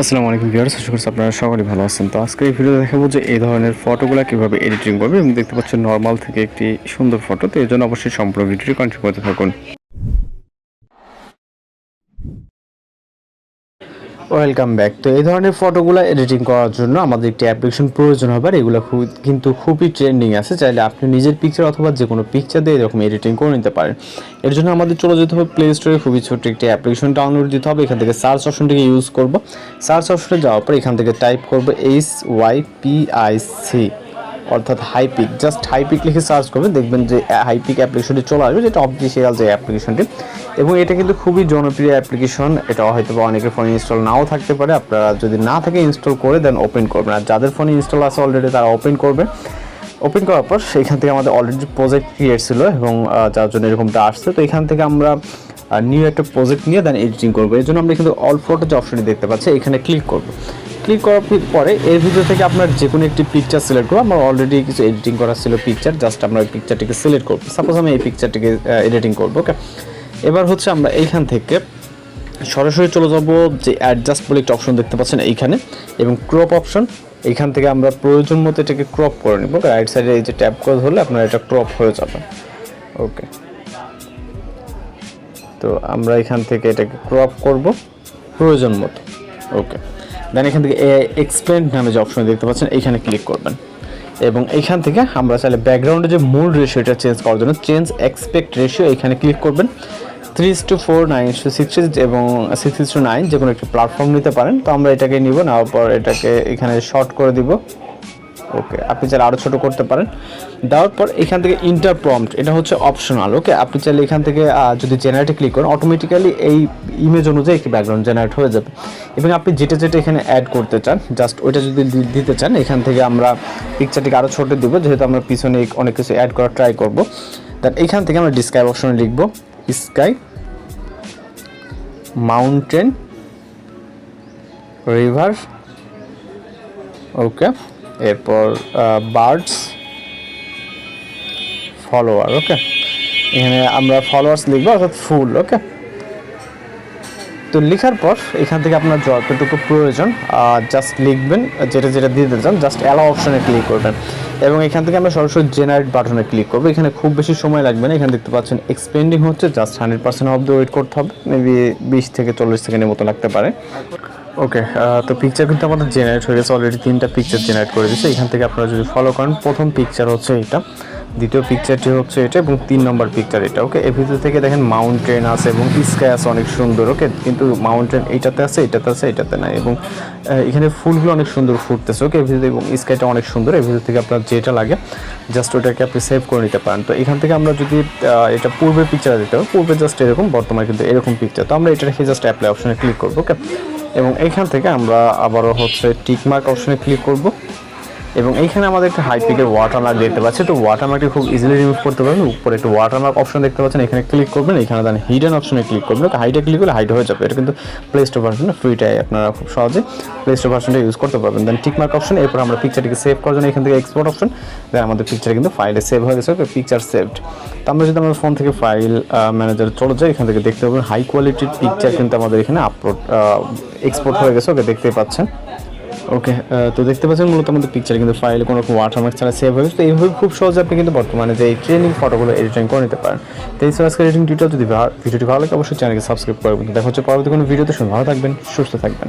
আসসালামু আলাইকুম ভিউয়ার্স, আশা করছি আপনারা সকলেই ভালো আছেন। তো আজকে এই ভিডিওতে দেখাবো যে এই ধরনের ফটোগুলো কীভাবে এডিটিং করবে এবং দেখতে পাচ্ছেন নর্মাল থেকে একটি সুন্দর ফটো তো এই জন্য অবশ্যই সম্পূর্ণ ভিডিওটি কন্টিনিউ করতে থাকুন। ওয়েলকাম ব্যাক তো এই ধরনের ফটোগুলো এডিটিং করার জন্য আমাদের একটি অ্যাপ্লিকেশন প্রয়োজন হবে, আর এগুলো খুব, কিন্তু খুবই ট্রেন্ডিং আছে। চাইলে আপনি নিজের পিকচার অথবা যে কোনো পিকচার দিয়ে এরকম এডিটিং করে নিতে পারেন। এর জন্য আমাদের চলে যেতে হবে প্লে স্টোরে খুবই ছোট্ট একটি অ্যাপ্লিকেশন ডাউনলোড দিতে হবে। এখান থেকে সার্চ অপশনটিকে ইউজ করব। সার্চ অপশনে যাওয়ার পর এখান থেকে টাইপ করব H Y P I C অর্থাৎ হাইপিক জাস্ট হাইপিক লিখে সার্চ করবেন, দেখবেন যে হাইপিক অ্যাপ্লিকেশনটি চলে আসবে, যেটা অফিসিয়াল যে অ্যাপ্লিকেশনটি এবং এটা কিন্তু খুবই জনপ্রিয় অ্যাপ্লিকেশন এটা হয়তো বা অনেকের ফোনে ইনস্টল নাও থাকতে পারে। আপনারা যদি না থাকে ইনস্টল করে দেন ওপেন করবেন। আর যাদের ফোনে ইনস্টল আছে অলরেডি তারা ওপেন করবে। ওপেন করার পর সেখান থেকে আমাদের অলরেডি প্রজেক্ট ক্রিয়েট ছিল এবং যার জন্য এরকমটা আসছে। তো এখান থেকে আমরা নিউ একটা প্রজেক্ট নিয়ে দেন এডিটিং করব। এর জন্য আমরা কিন্তু অল যে অপশনটি দেখতে পাচ্ছি। এখানে ক্লিক করব। ক্লিক করার পরে এর ভিতর থেকে আপনার যে কোনো একটি পিকচার সিলেক্ট করব আমার অলরেডি কিছু এডিটিং করা ছিল পিকচার জাস্ট আমরা ওই পিকচারটিকে সিলেক্ট করব। সাপোজ আমি এই পিকচারটিকে এডিটিং করব ওকে এবার হচ্ছে আমরা এইখান থেকে সরাসরি চলে যাব যে অ্যাডজাস্ট বলে একটা অপশন দেখতে পাচ্ছেন এইখানে, এবং ক্রপ অপশন এইখান থেকে আমরা প্রয়োজন মতো এটাকে ক্রপ করে নেব রাইট সাইডে এই যে ট্যাপ করে ধরলে আপনার এটা ক্রপ হয়ে যাবে ওকে তো আমরা এখান থেকে এটাকে ক্রপ করব প্রয়োজন মতো ওকে দেন এখান থেকে এআই এক্সপ্লেন্ড নামে যে অপশন দেখতে পাচ্ছেন, এখানে ক্লিক করবেন। এবং এখান থেকে আমরা চাইলে ব্যাকগ্রাউন্ডে যে মূল রেশিওটা চেঞ্জ করার জন্য চেঞ্জ এক্সপেক্ট রেশিও এখানে ক্লিক করবেন। Three to four nine to six এবং সিক্স টু নাইন যে কোনো একটি প্ল্যাটফর্ম নিতে পারেন। তো আমরা এটাকে নিব, নেওয়ার পর এটাকে এখানে শর্ট করে দিব। ওকে, আপনি চাইলে আরও ছোটো করতে পারেন। দেওয়ার পর এখান থেকে ইন্টার প্রম্পট এটা হচ্ছে অপশনাল ওকে? আপনি চাইলে এখান থেকে যদি জেনারেটে ক্লিক করেন অটোমেটিক্যালি এই ইমেজ অনুযায়ী একটি ব্যাকগ্রাউন্ড জেনারেট হয়ে যাবে। এবং আপনি যেটা যেটা এখানে অ্যাড করতে চান জাস্ট ওইটা যদি দিতে চান, এখান থেকে আমরা পিকচারটিকে আরও ছোটো দেবো, যেহেতু আমরা পিছনে অনেক কিছু অ্যাড করার ট্রাই করব। দেন এখান থেকে আমরা ডিসক্রাইব অপশনে লিখব স্কাই মাউন্টেন রিভার ওকে? এরপর বার্ডস ফলোয়ার, ওকে? এখানে আমরা ফলোয়ার্স লিখব, অর্থাৎ ফুল, ওকে? তো লেখার পর এখান থেকে আপনার যতটুকু প্রয়োজন জাস্ট লিখবেন, যেটা যেটা দিতে চান জাস্ট অ্যালাও অপশনে ক্লিক করবেন। এবং এখান থেকে আমরা সরাসরি জেনারেট বাটনে ক্লিক করব। এখানে খুব বেশি সময় লাগবে না, এখানে দেখতে পাচ্ছেন এক্সপেন্ডিং হচ্ছে just hundred percent of the wait করতে হবে মেবি বিশ থেকে চল্লিশ সেকেন্ডের মতো লাগতে পারে। ওকে তো পিকচার কিন্তু আমাদের জেনারেট হয়ে গেছে অলরেডি তিনটা পিকচার জেনারেট করে দিয়েছে। এখান থেকে আপনারা যদি ফলো করেন, প্রথম পিকচার হচ্ছে এটা, দ্বিতীয় পিকচারটি হচ্ছে এটা এবং তিন নম্বর পিকচার এটা ওকে এর ভিতর থেকে দেখেন মাউন্টেন আছে এবং স্কাই আছে, অনেক সুন্দর ওকে কিন্তু মাউন্টেন এইটাতে আছে, এটাতে আছে, এটাতে নাই এবং এখানে ফুলগুলো অনেক সুন্দর ফুটতেছে ওকে এর ভিতরে এবং স্কাইটা অনেক সুন্দর, এর ভিতর থেকে আপনার যেটা লাগে জাস্ট ওটাকে আপনি সেভ করে নিতে পারেন। তো এখান থেকে আমরা যদি এটা পূর্বের পিকচার দিতে হবে পূর্বে জাস্ট এরকম, বর্তমানে কিন্তু এরকম পিকচার তো আমরা এটা রেখে জাস্ট অ্যাপ্লাই অপশনে ক্লিক করব ওকে এবং এখান থেকে আমরা আবারও হচ্ছে টিকমার্ক অপশনে ক্লিক করব। এবং এইখানে আমাদের একটা হাই পিকের ওয়াটারমার্ক দেখতে পাচ্ছি। তো ওয়াটারমার্কটি খুব ইজিলি রিমুভ করতে পারবেন। উপরে একটা ওয়াটারমার্ক অপশন দেখতে পাচ্ছেন। এখানে ক্লিক করবেন। এখানে দেন হিডেন অপশনে ক্লিক করবেন। তো হাইটে ক্লিক করলে হাইট হয়ে যাবে। এটা কিন্তু প্লে স্টোর ভার্সন ফ্রিটাই আপনারা খুব সহজে প্লে স্টোর ভার্সনটা ইউজ করতে পারবেন। দেন টিকমার্ক অপশন এরপর আমরা পিকচারটিকে সেভ করার জন্য এখান থেকে এক্সপোর্ট অপশন দেন আমাদের পিকচার কিন্তু ফাইলে সেভ হয়ে গেছে। পিকচার সেভড তো আমরা যদি আমাদের ফোন থেকে ফাইল ম্যানেজার চলে যাই, এখান থেকে দেখতে পাবেন হাই কোয়ালিটির পিকচার কিন্তু আমাদের এখানে আপলোড এক্সপোর্ট হয়ে গেছে। ওকে দেখতে পাচ্ছেন। ওকে তো দেখতে পাচ্ছেন মূলত আমাদের পিকচার কিন্তু ফাইলে কোনো রকম ওয়াটারমার্ক ছাড়া সেভ হয়েছে তো এইভাবে খুব সহজে আপনি কিন্তু বর্তমানে যে এই ট্রেনিং ফটোগুলো এডিটিং করে নিতে পারেন। তো এই আজকের এডিটিং টিউটোরিয়াল যদি ভিডিওটি ভালো লাগে, অবশ্যই চ্যানেলকে সাবস্ক্রাইব করবেন দেখা হচ্ছে পরবর্তী কোনো ভিডিওতে শুনে ভালো থাকবেন, সুস্থ থাকবেন।